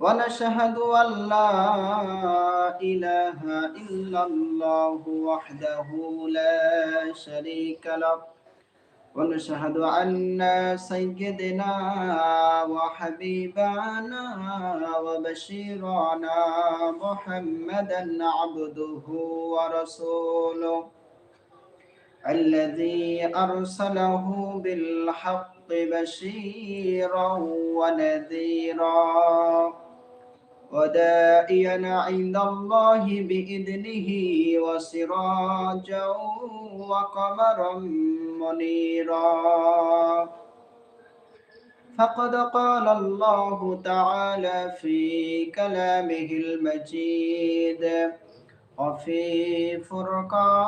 ونشهد أن لا إله إلا الله وحده لا شريك له. ونشهد أن سيدنا وحبيبنا وبشيرنا محمدا عبده ورسوله. الذي أرسله بالحق بشيرا ونذيرا. ودائيا عند الله بإذنه وسراجا وقمرا منيرا. فقد قال الله تعالى في كلامه المجيد وفي فرقانه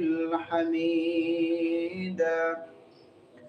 الحميد.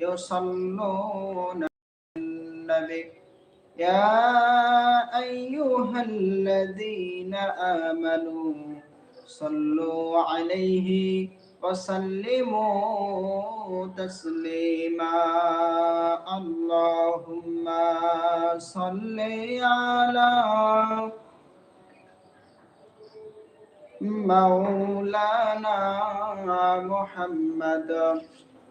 يصلون النبي. يا أيها الذين آمنوا صلوا عليه وسلموا تسليما. اللهم صل على مولانا محمد.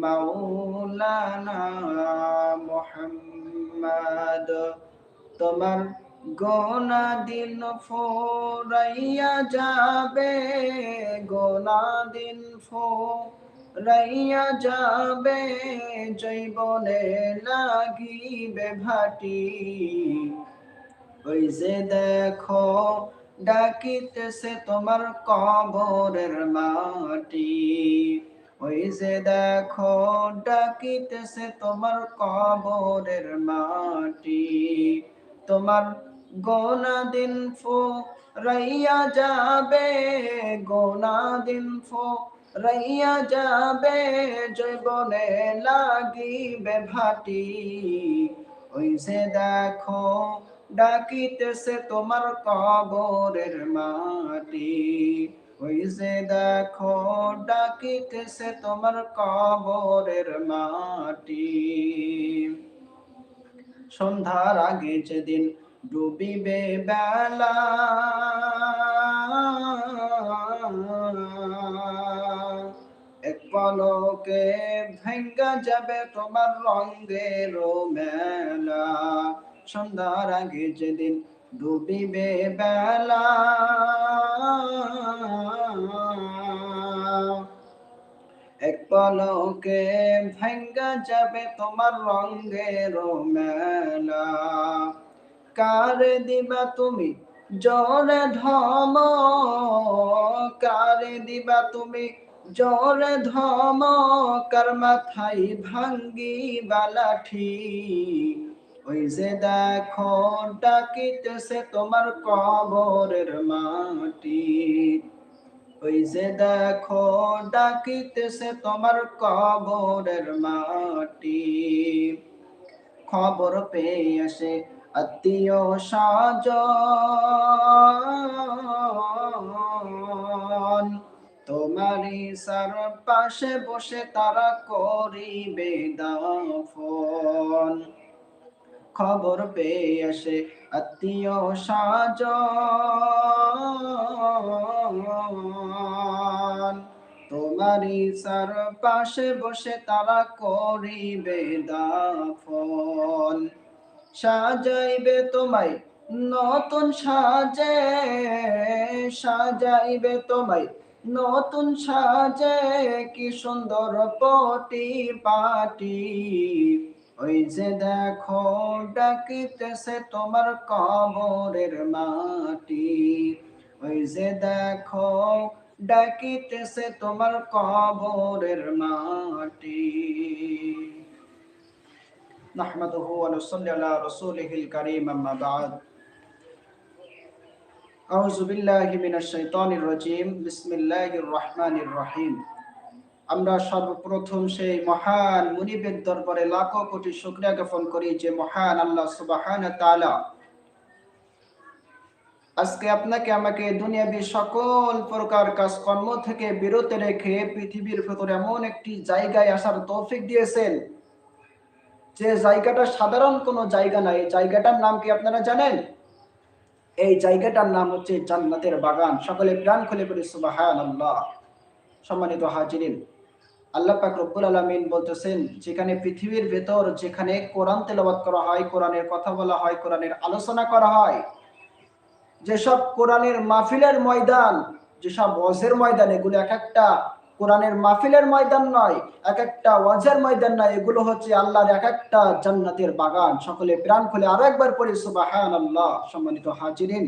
মাওলানা মোহাম্মদ, তোমার গোনা দিন ফোরাইয়া যাবে, গোনা দিন ফোরাইয়া যাবে, জৈবনে লাগিবে ভাটি। ওই যে দেখো, ডাকিতেছে তোমার কবরের মাটি। ওই যে দেখো ডাকিতেছে তোমার কবরের মাটি। তোমার গোনা দিন ফো রাইয়া যাবে গোনা দিন ফো রাইয়া যাবে, জৈবনে লাগিবে ভাটি। ওই যে দেখো ডাকিতেছে তোমার কবরের মাটি। দেখো ডাকিতেছে তোমার কবরের মাটি। সন্ধ্যার আগে যেদিন ডুবিবে বেলা, এক পলকে ভেঙ্গা যাবে তোমার রঙের মেলা। সন্ধ্যার আগে যেদিন ডুবিবে বেলা। এক পলকে ভেঙ্গা যাবে তোমার রঙের মেলা। কারে দিবা তুমি জোরে ধম? কারে দিবা তুমি জোরে ধম? কার মাথায় ভাঙ্গি বালাঠি? ওই যে দেখো ডাকিতেছে তোমার কবরের মাটি। ওই যে দেখো ডাকিতেছে তোমার কবরের মাটি। খবর পেয়ে আসে আত্মীয় সাজন তোমারই সার পাশে বসে তারা করিবে দাফন। খবর পেয়ে আসে আত্মীয় সাজ তোমারই সার পাশে বসে তারা করিবে দাফন। সাজাইবে তোমায়, নতুন সাজে, সাজাইবে তোমায়, নতুন সাজে, কি সুন্দর পটি পাটি। ওই যে দেখো ডাকিতেছে তোমার কবরের মাটি ওই যে দেখো ডাকিতেছে তোমার কবরের মাটি نحمده ونصلي على رسوله الكريم أما بعد أعوذ بالله من الشيطان الرجيم بسم الله الرحمن الرحيم আমরা সর্বপ্রথম সেই মহান মুনিবের দরবারে লাখো কোটি শুকরিয়া জ্ঞাপন করি যে মহান আল্লাহ সুবাহান তাআলা। আজকে আপনাকে আমাকে দুনিয়াবি সকল প্রকার কাজকর্ম থেকে বিরত রেখে পৃথিবীর ভেতরে এমন একটি জায়গায় আসার তৌফিক দিয়েছেন, যে জায়গাটা সাধারণ কোনো জায়গা নাই জায়গাটার নাম কি আপনারা জানেন? এই জায়গাটার নাম হচ্ছে জান্নাতের বাগান। সকলে প্রাণ খুলে পড়ে সুবাহান আল্লাহ সম্মানিত হাজিরিন আল্লাহ পাক রব্বুল আলামিন বলতেছেন, যেখানে পৃথিবীর ভেতর যেখানে কোরআন তেলাওয়াত করা হয়, কোরআনের কথা বলা হয়, কোরআনের আলোচনা করা হয়, যেসব কোরআনের মাহফিলের ময়দান, যেসব ওয়াজের ময়দান, এগুলো এক একটা কোরআনের মাহফিলের ময়দান নয়, এক একটা ওয়াজের ময়দান নয়, এগুলো হচ্ছে আল্লাহর এক একটা জান্নাতের বাগান। সকলে প্রাণ খুলে আরও একবার পড়ি সুবাহান আল্লাহ সম্মানিত হাজিরিন।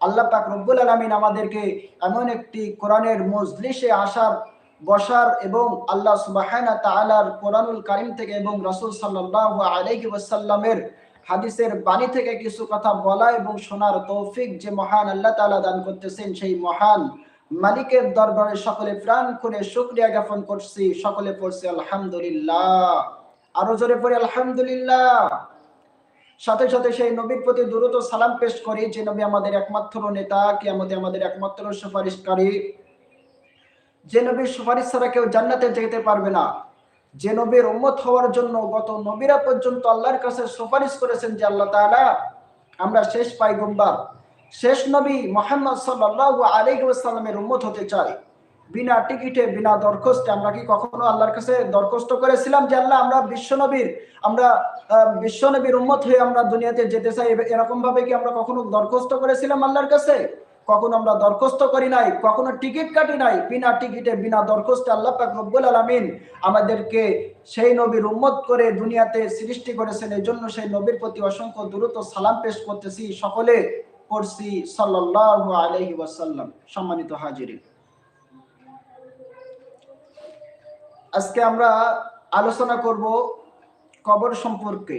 আল্লাহ পাক রব্বুল আলমিন আমাদেরকে এমন একটি কোরআনের মজলিসে আসার বসার এবং আল্লাহ সুবাহানা তাআলার কোরআনুল কারিম থেকে এবং রাসূল সাল্লাল্লাহু আলাইহি হাদিসের বাণী থেকে কিছু কথা বলা এবং শোনার তৌফিক যে মহান আল্লাহ তাআলা দান করতেছেন, সেই মহান মালিকের দরবারে সকলে প্রাণ করে শুকরিয়া জ্ঞাপন করছি। সকলে পড়ছে আলহামদুলিল্লাহ। আরও জোরে পড়ে আলহামদুলিল্লাহ। সাথে সাথে সেই নবীর প্রতি দ্রুত সালাম পেশ করি, যে নবী আমাদের একমাত্র নেতা কি আমাদের আমাদের একমাত্র সুপারিশকারী। যে নবীর সুপারিশ ছাড়া কেউ জান্নাতে যেতে পারবে না। যে নবীর উম্মত হওয়ার জন্য গত নবীরা পর্যন্ত আল্লাহর কাছে সুপারিশ করেছেন যে আল্লাহ তাআলা আমরা শেষ পাইগম্বার। শেষ নবী মোহাম্মদ সাল্লাল্লাহু আলাইহি ওয়াসাল্লামের উম্মত হতে চাই। বিনা টিকিটে, বিনা দরখাস্তে আমরা কি কখনো আল্লাহর কাছে দরখাস্ত করেছিলাম যে আল্লাহ আমরা বিশ্ব নবীর, আমরা বিশ্ব নবীর উম্মত হয়ে আমরা দুনিয়াতে যেতে চাই? এরকম ভাবে কি আমরা কখনো দরখাস্ত করেছিলাম আল্লাহর কাছে? কখনো আমরা দরখাস্ত করি নাই, কখনো টিকিট কাটি নাই, বিনা টিকিটে, বিনা দরখাস্তে আল্লাহ পাক রব্বুল আলামিন আমাদেরকে সেই নবীর উম্মত করে দুনিয়াতে সৃষ্টি করেছেন। এই জন্য সেই নবীর প্রতি অসংখ্য দ্রুত সালাম পেশ করতেছি। সকলে পড়ছি সাল্লাল্লাহু আলাইহি ওয়াসাল্লাম। সম্মানিত হাজিরিন। আজকে আমরা আলোচনা করব কবর সম্পর্কে।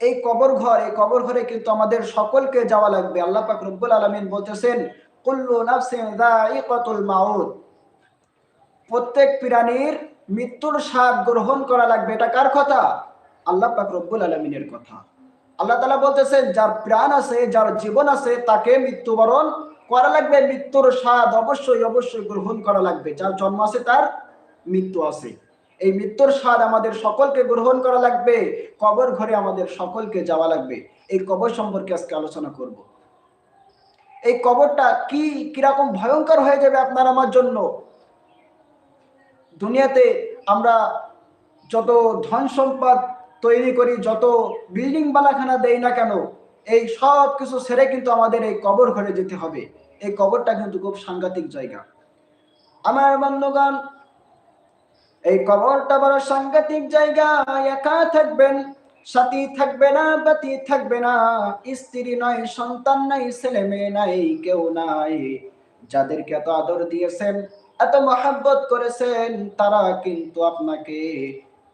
এই কবর ঘর, এই কবর ঘরে কিন্তু আমাদের সকলকে যাওয়া লাগবে। আল্লাহ পাক রব্বুল আলামিন বলতেছেন, কুল্লু নাফসিন যায়িকাতুল মাউত। প্রত্যেক প্রাণীর মৃত্যুর স্বাদ গ্রহণ করা লাগবে। এটা কার কথা? আল্লাহ পাক রব্বুল আলামিনের কথা। আল্লাহ তাআলা বলতেছেন, যার প্রাণ আছে, যার জীবন আছে, তাকে মৃত্যুবরণ করা লাগবে। মৃত্যুর স্বাদ অবশ্যই অবশ্যই গ্রহণ করা লাগবে। যার জন্ম আছে, তার মৃত্যু আছে। এই মৃত্যুর স্বাদ আমাদের সকলকে গ্রহণ করা লাগবে, কবর ঘরে আমাদের সকলকে যাওয়া লাগবে। এই কবর সম্পর্কে আজকে আলোচনা করব। এই কবরটা কি, কীরকম ভয়ঙ্কর হয়ে যাবে আপনার আমার জন্য? দুনিয়াতে আমরা যত ধন সম্পদ তৈরি করি, যত বিল্ডিং বালাখানা দেই না কেন, এই সব কিছু ছেড়ে কিন্তু আমাদের এই কবর ঘরে যেতে হবে। এই কবরটা কিন্তু খুব সাংঘাতিক জায়গা। আমার বন্ধুগণ এই কবরটা বড় সাংঘাতিক জায়গা, একা থাকবেন, সাথী থাকবে না, বাতি থাকবে না, স্ত্রী নয়, সন্তান নাই, ছেলে মেয়ে নাই, কেউ নাই। যাদেরকে এত আদর দিয়েছেন, এত মহাব্বত করেছেন, তারা কিন্তু আপনাকে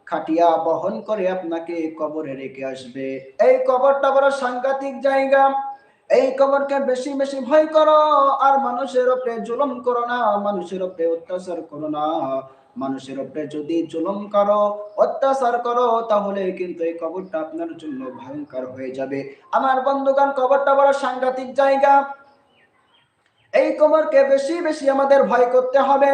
খাটিয়া বহন করে আপনাকে কবরে রেখে আসবে। এই কবরটা বড় সাংঘাতিক জায়গা। এই কবরকে বেশি বেশি ভয় করো, আর মানুষের উপরে জুলুম করো না, মানুষের উপরে অত্যাচার করো না। মানুষের উপরে যদি জুলুম করো, অত্যাচার করো, তাহলে কিন্তু এই কবরটা আপনার জন্য ভয়ঙ্কর হয়ে যাবে। আমার বন্ধুগান কবরটা বড় সাংঘাতিক জায়গা। এই কবরকে বেশি বেশি আমাদের ভয় করতে হবে।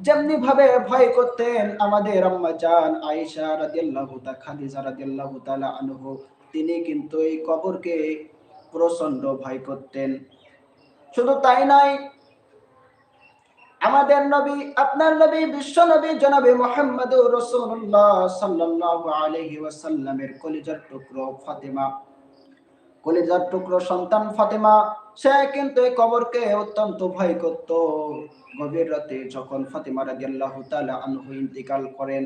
যেমনি ভাবে ভয় করতেন আমাদের আম্মা জান আয়েশা রাদিয়াল্লাহু তা, খাদিজা রাদিয়াল্লাহু তাআলা আনহু। তিনি কিন্তু এই কবরকে প্রচণ্ড ভয় করতেন। শুধু তাই নয় আমাদের নবী, আপনার নবী, বিশ্ব নবী, জনাবে মোহাম্মদ রসুল্লাহ সাল্লাল্লাহু আলাইহি ওয়াসাল্লামের কলিজার টুকরো ফাতেমা। কলিজার টুকরো সন্তান ফাতেমা, সে কিন্তু এই কবরকে অত্যন্ত ভয় করত। গভীর রাতে যখন ফাতেমা রাদিয়াল্লাহু তাআলা আনহু ইন্তিকাল করেন,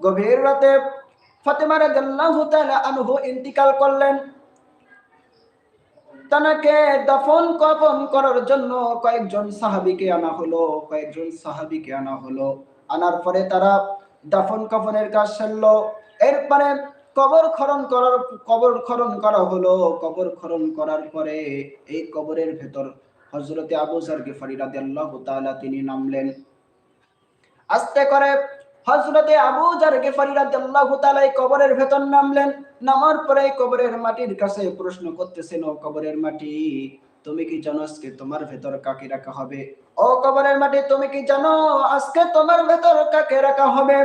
গভীর রাতে ফাতেমা রাদিয়াল্লাহু তাআলা আনহু ইন্তিকাল করলেন। তাকে দাফন কফন করার জন্য কয়েকজন সাহাবিকে আনা হলো, কয়েকজন সাহাবিকে আনা হলো। আনার পরে তারা দাফন কফনের কাজ সারলো। এরপরে কবর খরণ করার, কবর খরণ করা হলো। কবর খরণ করার পরে এই কবরের ভেতর হজরতে আবু জার গিফারি রাদিয়াল্লাহু তাআলা তিনি নামলেন। আস্তে করে হজরতে আবু জার গিফারি রাদিয়াল্লাহু তাআলা কবরের ভেতর নামলেন, নামার পরে কবরের মাটির কাছে প্রশ্ন করতেছেন, ও কবরের মাটি, তুমি কি জানো আজকে তোমার ভেতর কাকে রাখা হবে? ও কবরের মাটি, তুমি কি জানো আজকে তোমার ভেতর কাকে রাখা হবে?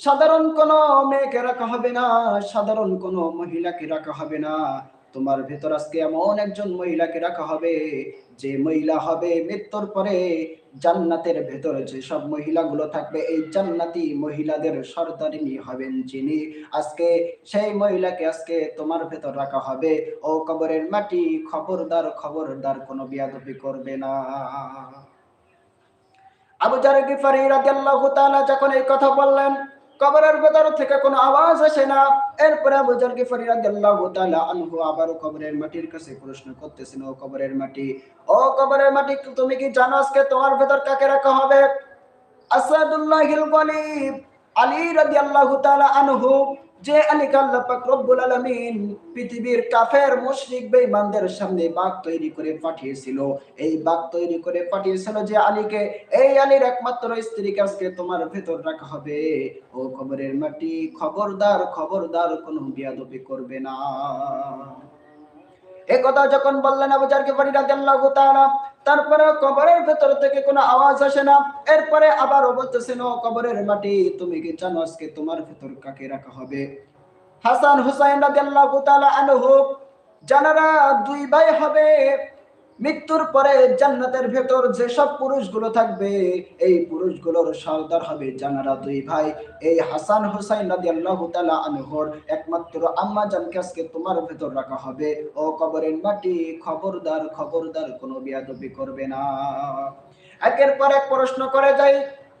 সাধারণ কোন মেয়েকে রাখা হবে না, সাধারণ কোন মহিলাকে রাখা হবে না। তোমার ভেতর আজকে এমন একজন মহিলাকে রাখা হবে, যে মহিলা হবে মৃত্যুর পরে জান্নাতের ভেতরে যেসব মহিলাগুলো থাকবে, এই জান্নাতি মহিলাদের সর্দারিনী হবেন যিনি। আজকে সেই মহিলাকে আজকে তোমার ভেতর রাখা হবে। ও কবরের মাটি, খবরদার খবরদার কোনো বিয়াদবি করবে না। আবু জারে গিফারি রাদিয়াল্লাহু তাআলা যখন এই কথা বললেন কবরের ভেতর থেকে কোনো আওয়াজ আসে না। এরপরে আবু জার গিফারি রাদিয়াল্লাহু তাআলা আনহু আবারও কবরের মাটির কাছে প্রশ্ন করতেছেন, ও কবরের মাটি, ও কবরের মাটি তুমি কি জানো আজকে তোমার ভেতর কাকে রাখা হবে? আসাদুল্লাহিল গলিব। আলী রাদিয়াল্লাহু তাআলা আনহু, যে আলী আল্লাহ পাক রব্বুল আলামিন পৃথিবীর কাফের, মুশরিক সামনে বাঘ তৈরি করে পাঠিয়েছিল। এই বাঘ তৈরি করে পাঠিয়েছিল যে আলীকে, এই আলীর একমাত্র স্ত্রীকে আজকে তোমার ভেতর রাখা হবে। ও কবরের মাটি খবরদার খবরদার কোনো বিয়াদবি করবে না। এ কথা যখন বললেন আবু জারকে তাআলা তারপরে কবরের ভেতর থেকে কোনো আওয়াজ আসে না। এরপরে আবার বলতেছেন ও কবরের মাটি তুমি কি জানো আজকে তোমার ভেতর কাকে রাখা হবে? হাসান হুসাইন রাদিয়াল্লাহু তাআলা আনহু, জানারা দুই ভাই হবে মৃত্যুর পরে জান্নাতের ভেতর যে সব পুরুষগুলো থাকবে, এই পুরুষগুলোর সর্দার হবে জানারা দুই ভাই। এই হাসান হুসাইন রাদিয়াল্লাহু তাআলা আনহুর একমাত্র আম্মা জানকে তোমার ভেতর রাখা হবে। ও কবরের মাটি খবরদার খবরদার কোনো বিয়াদবি করবে না। একের পর এক প্রশ্ন করে যাই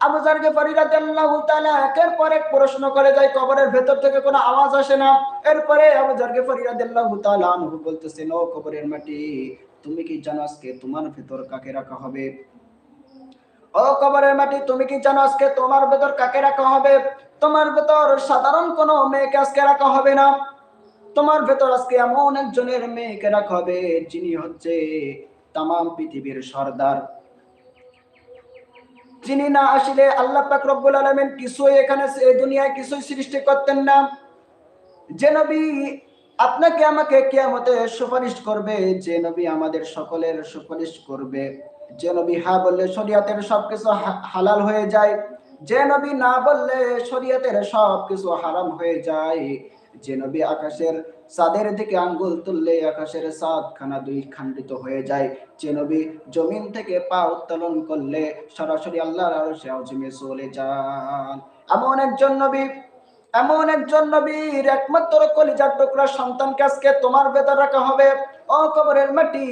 আবু জার গেফারি রাদিয়াল্লাহু তাআলা, একের পর এক প্রশ্ন করে যায় কবরের ভেতর থেকে কোনো আওয়াজ আসে না। এরপরে আবু জার গেফারি রাদিয়াল্লাহু তাআলা আনহু বলতেছেন, ও কবরের মাটি তুমি কি জানো আজকে তোমার ভেতর কাকে রাখা হবে? ও কবরের মাটি, তুমি কি জানো আজকে তোমার ভেতর কাকে রাখা হবে? তোমার ভেতর সাধারণ কোনো মেয়েকে আজকে রাখা হবে না। তোমার ভেতর আজকে এমন একজনের মেয়েকে রাখা হবে যিনি হচ্ছে তাম পৃথিবীর সর্দার। যিনি না আসলে আল্লাহ পাক রব্বুল আলামিন কিছুই এখানে দুনিয়ায় কিছুই সৃষ্টি করতেন না। যে নবী আপনাকে আমাকে কিয়ামতে সুপারিশ করবে, যে নবী আমাদের সকলের সুপারিশ করবে। যে নবী হ্যাঁ বললে শরিয়াতের সবকিছু হালাল হয়ে যায়। যে নবী না বললে শরিয়াতের সবকিছু হারাম হয়ে যায়। যে নবী আকাশের চাঁদের দিকে আঙ্গুল তুললে আকাশের চাঁদ খানা দুই খণ্ডিত হয়ে যায়। যে নবী জমিন থেকে পা উত্তোলন করলে সরাসরি আল্লাহর আযমে চলে যান। এমন একজন নবী এমন একজন নবীর একমাত্র কলিজার টুকরা সন্তানকে আজকে তোমার ভেতর রাখা হবে। ও কবরের মাটি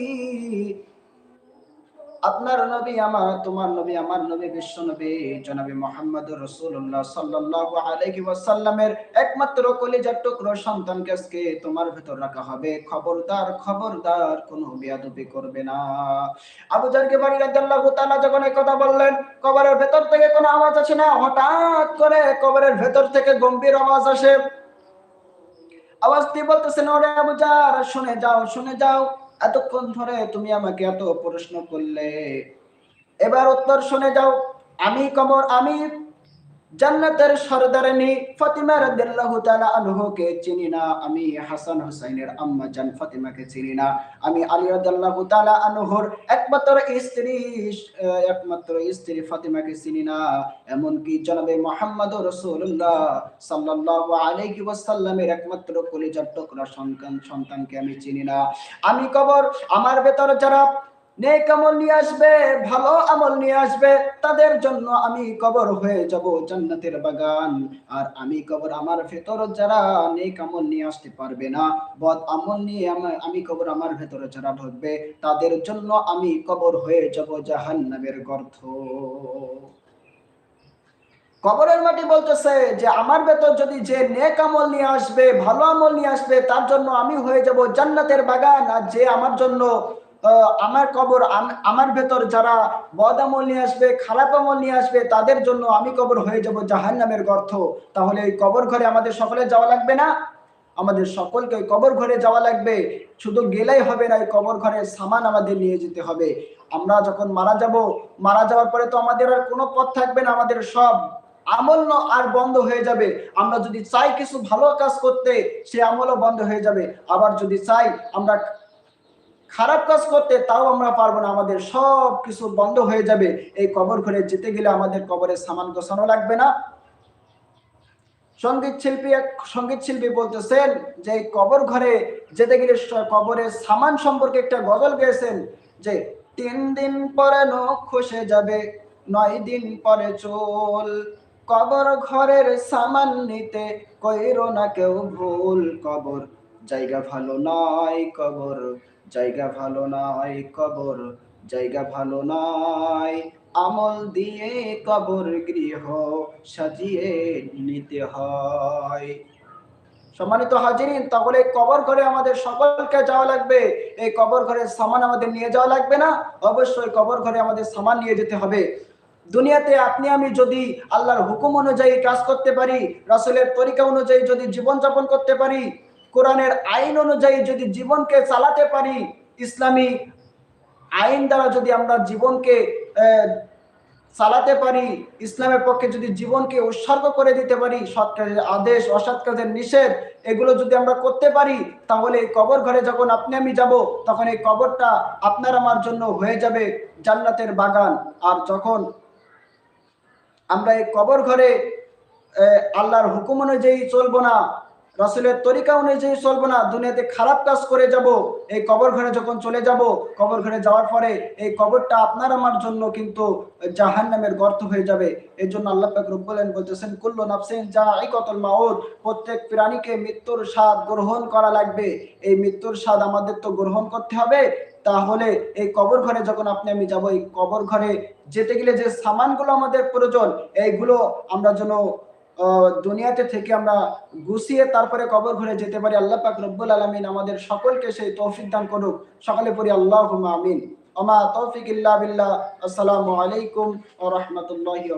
আপনার নবী আমার, তোমার নবী আমার নবী, বিশ্ব নবী, জনাবি মোহাম্মদ রসুল্লাহ সাল্লাল্লাহু আলাইহি ওয়াসাল্লামের একমাত্র কলিজার টুকরো সন্তানকে আজকে তোমার ভেতর রাখা হবে। খবরদার খবরদার, কোনো বিয়াদবি করবে না। আবু জারকে বাড়ি রাদিয়াল্লাহু তাআলা যখন এই কথা বললেন, কবরের ভেতর থেকে কোনো আওয়াজ আসে না। হঠাৎ করে কবরের ভেতর থেকে গম্ভীর আওয়াজ আসে। আওয়াজটি বলতেছেন, ওরে আবু জার, শুনে যাও শুনে যাও। এতক্ষণ ধরে তুমি আমাকে এত প্রশ্ন করলে। এবার উত্তর শুনে যাও। আমি কবর আমি জান্নাতের সরদারানি ফাতিমা রাদিয়াল্লাহু তাআলা আনহুকে চিনি না। আমি হাসান হুসাইনের আম্মা জান ফাতিমাকে চিনি না। আমি আলী রাদিয়াল্লাহু তাআলা আনহুর একমাত্র স্ত্রী একমাত্র স্ত্রী ফাতিমাকে চিনি না। এমনকি জনাবে মুহাম্মদ রাসূলুল্লাহ সাল্লাল্লাহু আলাইহি ওয়াসাল্লামের একমাত্র কলিজার টুকরা সন্তান সন্তানকে আমি চিনি না। আমি কবর আমার ভেতর যারা নেক আমল নিয়ে আসবে, ভালো আমল নিয়ে আসবে, তাদের জন্য আমি কবর হয়ে যাব জান্নাতের বাগান। আর আমি কবর আমার ভেতর যারা নেক আমল নিয়ে আসতে পারবে না, বদ আমল নিয়ে আমি কবর আমার যারা ঢুকবে, তাদের জন্য আমি কবর হয়ে যাব জাহান্নামের গর্ত। কবরের মাটি বলতেছে যে, আমার ভেতর যদি যে নেক আমল নিয়ে আসবে, ভালো আমল নিয়ে আসবে, তার জন্য আমি হয়ে যাব জান্নাতের বাগান। আর যে আমার জন্য আমার কবর আমার ভেতর যারা বদ আমল নিয়ে আসবে, খারাপ আমল নিয়ে আসবে, তাদের জন্য আমি কবর হয়ে যাব জাহান নামের গর্ত। তাহলে এই কবর ঘরে আমাদের সকলে যাওয়া লাগবে না? আমাদের সকলকে ওই কবর ঘরে যাওয়া লাগবে। শুধু গেলেই হবে না, ওই কবর ঘরে সামান আমাদের নিয়ে যেতে হবে। আমরা যখন মারা যাব, মারা যাওয়ার পরে তো আমাদের আর কোনো পথ থাকবে না, আমাদের সব আমল আর বন্ধ হয়ে যাবে। আমরা যদি চাই কিছু ভালো কাজ করতে, সে আমলও বন্ধ হয়ে যাবে। আবার যদি চাই আমরা খারাপ কাজ করতে তাও আমরা পারব না। আমাদের সব কিছু বন্ধ হয়ে যাবে। এই কবর ঘরে যেতে গেলে আমাদের কবরের সামান গোছানো লাগবে না। সংগীত শিল্পী এক সংগীত শিল্পী বলতেছেন যে, কবর ঘরে যেতে গেলে কবরের সামান সম্পর্কে একটা গজল গেয়েছেন যে, তিন দিন পরে নখ খসে যাবে, নয় দিন পরে চুল। কবর ঘরের সামান নিতে কইরো না কেউ ভুল। কবর জায়গা ভালো নয় কবর। জায়গা ভালো নয় কবর, জায়গা ভালো নয়। আমল দিয়ে কবর গৃহ সাজিয়ে নিতে হয়। সম্মানিত হাজিরিন, তাহলে কবর ঘরে আমাদের সকলকে যাওয়া লাগবে। এই কবর ঘরের সামান আমাদের নিয়ে যাওয়া লাগবে না? অবশ্যই কবর ঘরে আমাদের সামান নিয়ে যেতে হবে। দুনিয়াতে আপনি, আমি যদি আল্লাহর হুকুম অনুযায়ী কাজ করতে পারি, রাসূলের তরিকা অনুযায়ী যদি জীবনযাপন করতে পারি কোরআনের আইন অনুযায়ী যদি জীবনকে চালাতে পারি, ইসলামী আইন দ্বারা যদি আমরা জীবনকে চালাতে পারি, ইসলামের পক্ষে যদি জীবনকে উৎসর্গ করে দিতে পারি, সৎ কাজের আদেশ, অসৎ কাজের নিষেধ, এগুলো যদি আমরা করতে পারি, তাহলে এই কবর ঘরে যখন আপনি আমি যাব, তখন এই কবরটা আপনার আমার জন্য হয়ে যাবে জান্নাতের বাগান। আর যখন আমরা এই কবর ঘরে আল্লাহর হুকুম অনুযায়ী চলবো না রাসূলের তরিকা অনুযায়ী চলবো না, দুনিয়াতে খারাপ কাজ করে যাব, এই কবর ঘরে যখন চলে যাব, কবর ঘরে যাওয়ার পরে এই কবরটা আপনার আমার জন্য কিন্তু জাহান্নামের গর্ত হয়ে যাবে। এই জন্য আল্লাহ পাক রব্বুল আলামিন বলতেছেন, কুল্লু নাফসিন কতল মাউত প্রত্যেক প্রাণীকে মৃত্যুর স্বাদ গ্রহণ করা লাগবে। এই মৃত্যুর স্বাদ আমাদের তো গ্রহণ করতে হবে। তাহলে এই কবর ঘরে যখন আপনি, আমি যাব, এই কবর ঘরে যেতে গেলে যে সামানগুলো আমাদের প্রয়োজন, এইগুলো আমরা যেন দুনিয়াতে থেকে আমরা গুছিয়ে তারপরে কবর ঘুরে যেতে পারি। আল্লাহ পাক রব্বুল আলমিন আমাদের সকলকে সেই তৌফিক দান করুক। সকলে পড়ি আল্লাহ আমিন। ওমা তৌফিক ইল্লা বিল্লাহ। আসসালামু আলাইকুম ওয়া রাহমাতুল্লাহি